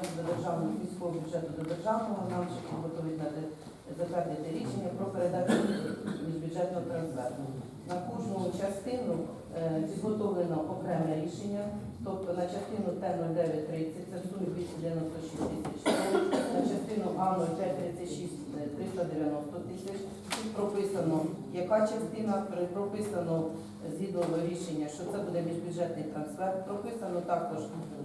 внесу до державного міського бюджету до державного, нам ще надо затвердити рішення про передачу міжбюджетного трансферту. На кожну частину е, підготовлено окреме рішення, тобто на частину Т-0930 це в сумі 296 тисяч, на частину А-0536 е, 390 тисяч. Тут прописано, яка частина, прописано згідно рішення, що це буде міжбюджетний трансфер. Прописано також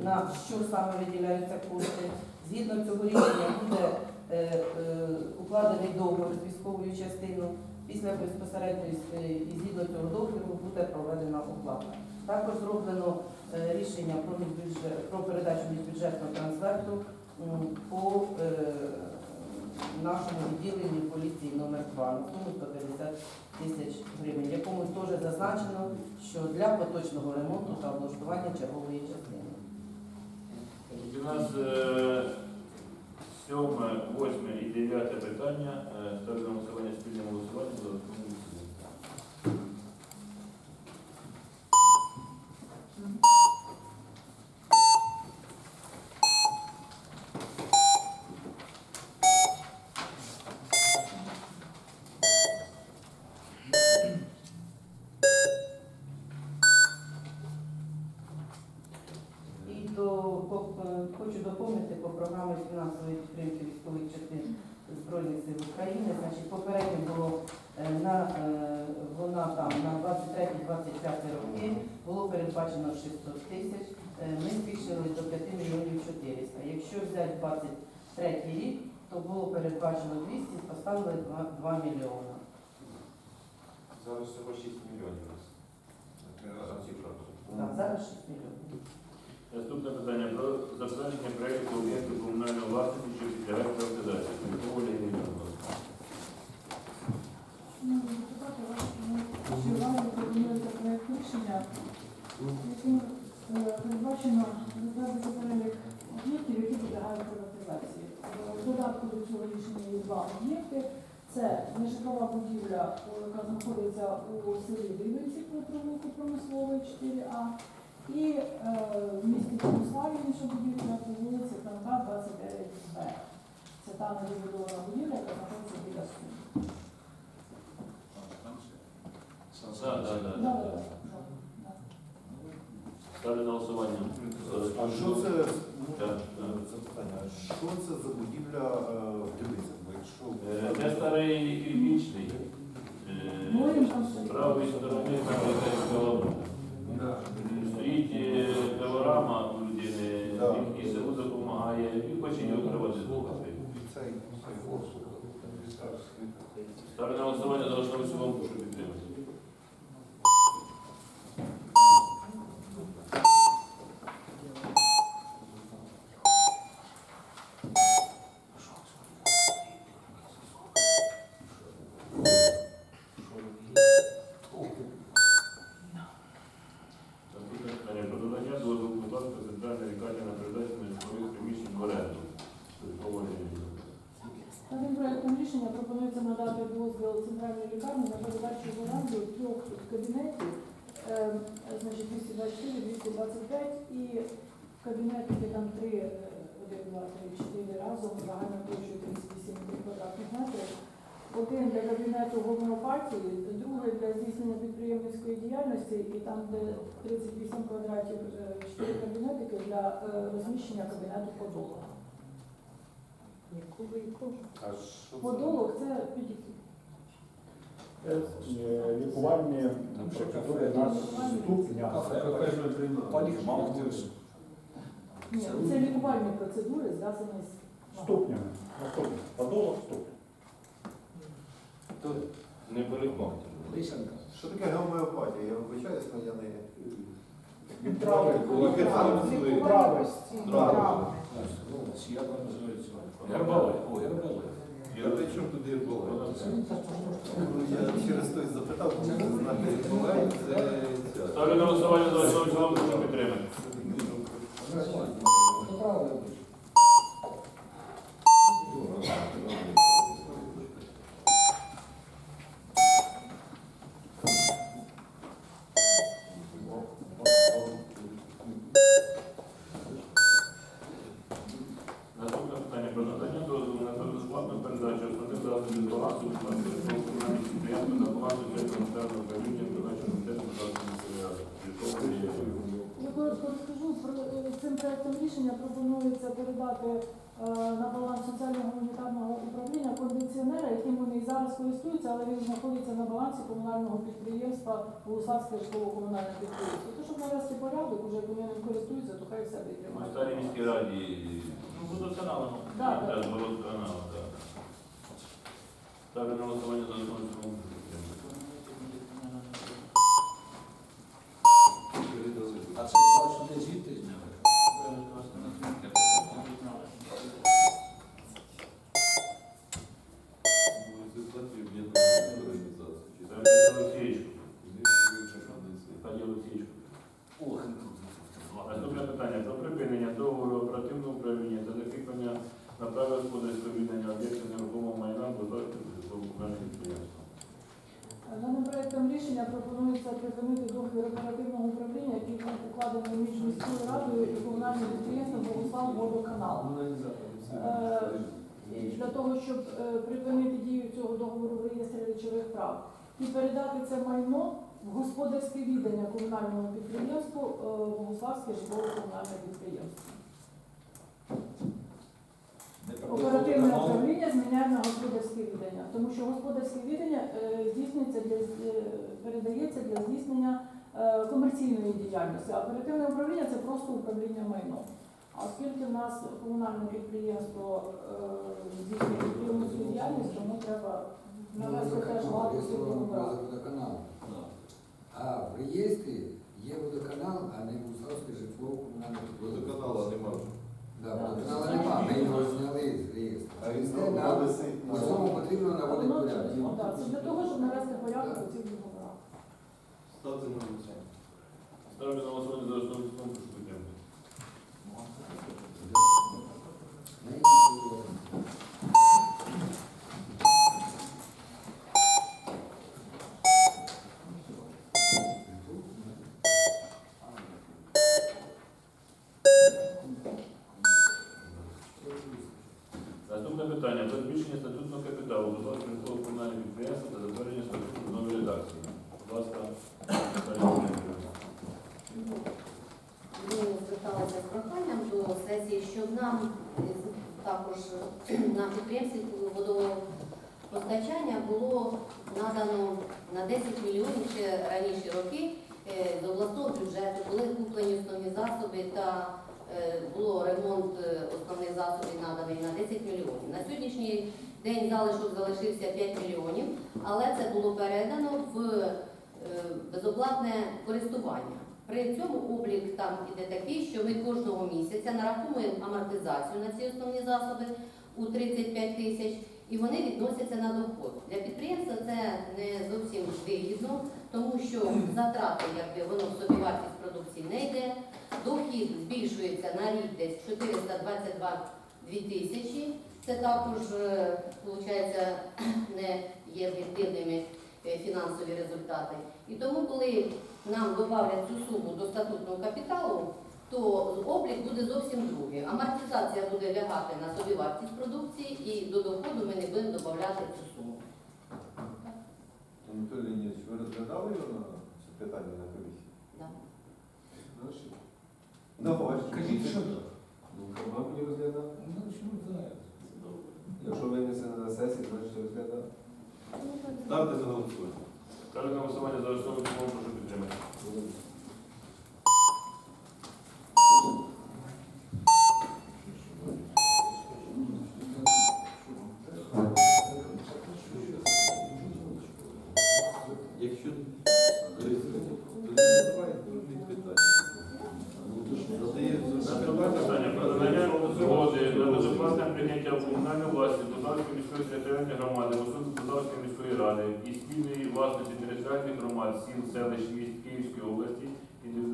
на що саме виділяються кошти. Згідно цього рішення буде е, е, укладений договір з військовою частиною. Після безпосередньо із- е, згідно цього договору буде проведена оплата. Також зроблено е, рішення про міжбюджет про передачу міжбюджетного трансферту по е, нашому відділенні поліції номер 2 на суму 150 тисяч гривень, в якому теж зазначено, що для поточного ремонту та облаштування чергової частини. У нас е, сьоме, восьме і дев'яте питання. Е, Ставлю на голосування спільне голосування за основу і в цілому. І до, по, е, хочу доповнити по фінансової підтримки військових частин Збройних сил України. Значить, попередньо було е, на е, вона там на 23-25 роки було передбачено 600 тисяч. Е, Ми збільшили до 5 мільйонів 400. Якщо взяти 23 рік, то було передбачено 200, поставили 2, 2 мільйона. Зараз всього 6 мільйонів. Цифра. Так, зараз 6 мільйонів. Наступне питання про затвердження проєкту об'єкту комунальної власності, що підлягають приватизації. Леонідович, будь. Шановні яким е, передбачено затвердити перелік об'єктів, які підлягають приватизації. В додатку до цього рішення є два об'єкти. Це нежитлова будівля, яка знаходиться у селі Дивинці по промислової 4А, і е, в місті Богославі інша будівля по вулиці Франка 29Б. Це та недобудована будівля, яка знаходиться біля суду. Так, так, так, Да, так. да, да. Ставлю на голосування. А що це Так, так. запитання? Що це за будівля е, в Дивицях? Бо якщо Е, Це старий кирпічний. Ну, там З правої сторони знаходиться Стоїть Ставлю на голосування за основу цілому, прошу підтримати. Наступне питання про додання дозволу будь центральної лікарні на передачу нежитлових приміщень в оренду. Микола Леонідович. Таким проектом рішення пропонується надати дозвіл центральній лікарні на передачу в оренду трьох кабінетів, е, значить 224, 225 і кабінетики там три, е, один, два, три, чотири разом, загальна площа 38 квадратних метрів. Один для кабінету гомеопатії, другий для здійснення підприємницької діяльності, і там, де 38 квадратів, 4 кабінетики для е, розміщення кабінету подолу. А що це? Подолок це підійти. Е, лікувальні процедури на ступня. Ні, це лікувальні процедури, зв'язані з Ступнями. Наступне. Подолок ступня. Не передбачено. Що таке гомеопатія? Я вибачаюсь, але я не... Відправи. Відправи. Відправи. Трави. Гербалай. Я при чому туди було? Я через той запитав, тому що знати відбуває, це... це- Ставлю на голосування за основу адміністративної балансу підприємства на балансу Держкомітету управління виконавчого комітету Я коротко розкажу цим проєктом рішення пропонується передати е, на баланс соціально-гуманітарного управління кондиціонера, яким вони і зараз користуються, але він знаходиться на балансі комунального підприємства Волосавське житлово-комунальне підприємство. То, щоб навести порядок, уже коли вони користуються, то хай все вийде. У старій міській раді водоканалом. Ставлю на голосування за основу в цілому. А це бачу, де звідти зняли? Результати об'єднаної організації. Олексійович. Чи Олексійович. Наступне питання про припинення договору оперативного управління та закріплення на право господарського віддання об'єктів нерухомого майна будівельних житлово-комунальних підприємств. Даним проектом рішення пропонується припинити договір оперативного управління, який був укладений між міською радою і комунальним підприємством Богуслав Водоканал. Е, Для того, щоб е, припинити дію цього договору в реєстрі речових прав і передати це майно в господарське віддання комунальному підприємству е, Богуславське житлово-комунальне підприємство. Оперативне управління зміняє на господарське віддання, тому що господарське віддання е, здійснюється для е, передається для здійснення е, комерційної діяльності. А оперативне управління це просто управління майном. А оскільки в нас комунальне підприємство здійснює підприємницьку діяльність, тому треба навести теж водоканал. А в реєстрі є водоканал, а не Гусавське житло комунальне Водоканала нема вже. Да, водоканала нема, ми його зняли з реєстру. А він Це знову нам висить по цьому потрібно наводити Воно- порядок. так, Це для того, щоб навести порядок у цих договорах. ставте на голосування. Ставлю на голосування за основу в цілому, прошу підтримати. Ми їх зробимо. Наступне питання про збільшення статутного капіталу Бузлавського житлово-комунального підприємства та затвердження статуту в новій редакції. Будь ласка, Наталія Володимирівна. Ми зверталися з проханням до сесії, щоб нам також на підприємстві водопостачання було надано на 10 мільйонів ще раніші роки е, з обласного бюджету, були куплені основні засоби та е, було ремонт е, основних засобів наданий на 10 мільйонів. На сьогоднішній день залишок залишився 5 мільйонів, але це було передано в безоплатне користування. При цьому облік там іде такий, що ми кожного місяця нараховуємо амортизацію на ці основні засоби у 35 тисяч, і вони відносяться на доход. Для підприємства це не зовсім вигідно, тому що затрати, якби воно в собівартість продукції не йде. Дохід збільшується на рік десь 422 тисячі. Це також виходить не є об'єктивними е, фінансові результати. І тому, коли нам додавлять цю суму до статутного капіталу, то облік буде зовсім другий. Амортизація буде лягати на собівартість продукції і до доходу ми не будемо додавати цю суму. Анатолій Леонідович, ви розглядали його на це питання на комісії? Да. Кажіть, що так? Ну, вам не розглядали? Ну, чому знаю? Якщо винесено на сесії, значить розглядали. Ставте на голосування. Ставлю на голосування за основу прошу підтримати.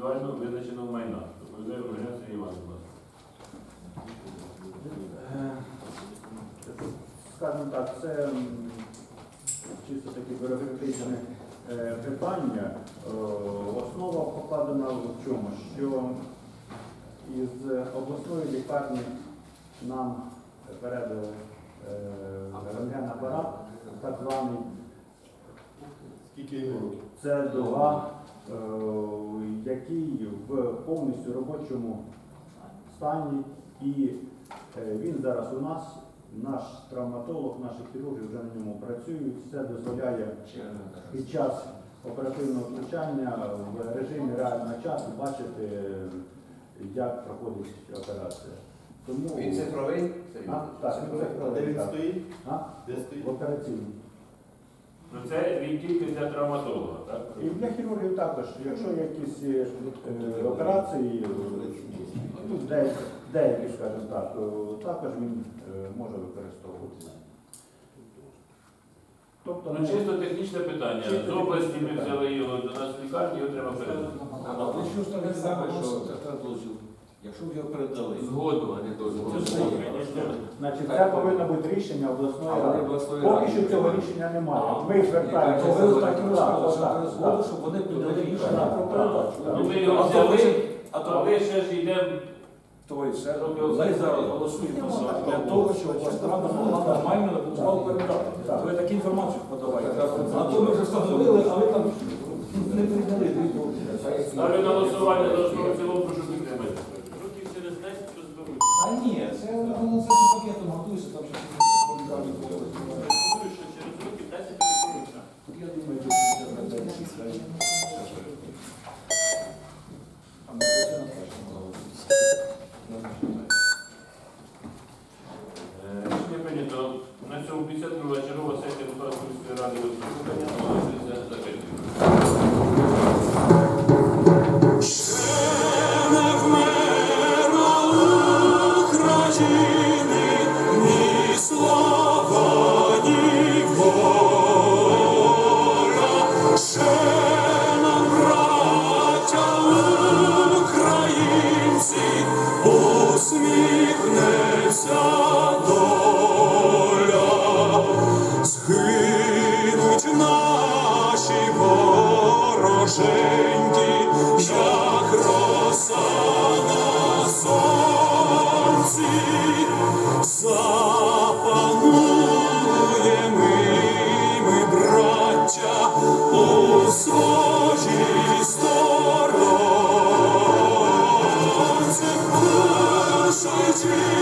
Індивідуально визначеного майна. Доповідає організація Іван, Скажімо так, це чисто таке бюрократичне е, питання. Е, Основа покладена в чому? Що із обласної лікарні нам передали е, рентген-апарат, так званий Скільки йому років? це в повністю робочому стані. І е, він зараз у нас, наш травматолог, наші хірурги вже на ньому працюють. Це дозволяє під час оперативного втручання в режимі реального часу бачити, як проходить операція. Тому Він цифровий? А, так, він А цифровий, де він стоїть? А? Де стоїть? в операційній. Ну це він тільки для травматолога, так? І для хірургів також, якщо якісь е, е, операції, ну, деякі, деякі, скажімо так, е, також він е, може використовуватися. Тобто, Ну, чисто технічне питання. Чисто З області ми взяли його до нас в лікарні, його треба передати. А ви що ж так саме, що це дозвіл? Якщо б його передали, Згоду, а не дозвіл. Це ж значить, це повинно бути рішення обласної ради. Поки що цього рішення немає. А, Ми звертаємося. щоб вони прийняли рішення про передачу. Ми його взяли, а то ви ще ж йдемо. То і все. Ми зараз голосуємо для того, щоб Рада могла нормально справу передати. Ви таку інформацію подавайте. А то ми вже встановили, а ви там не прийняли. Ставлю на голосування за основу в цілому, sweet.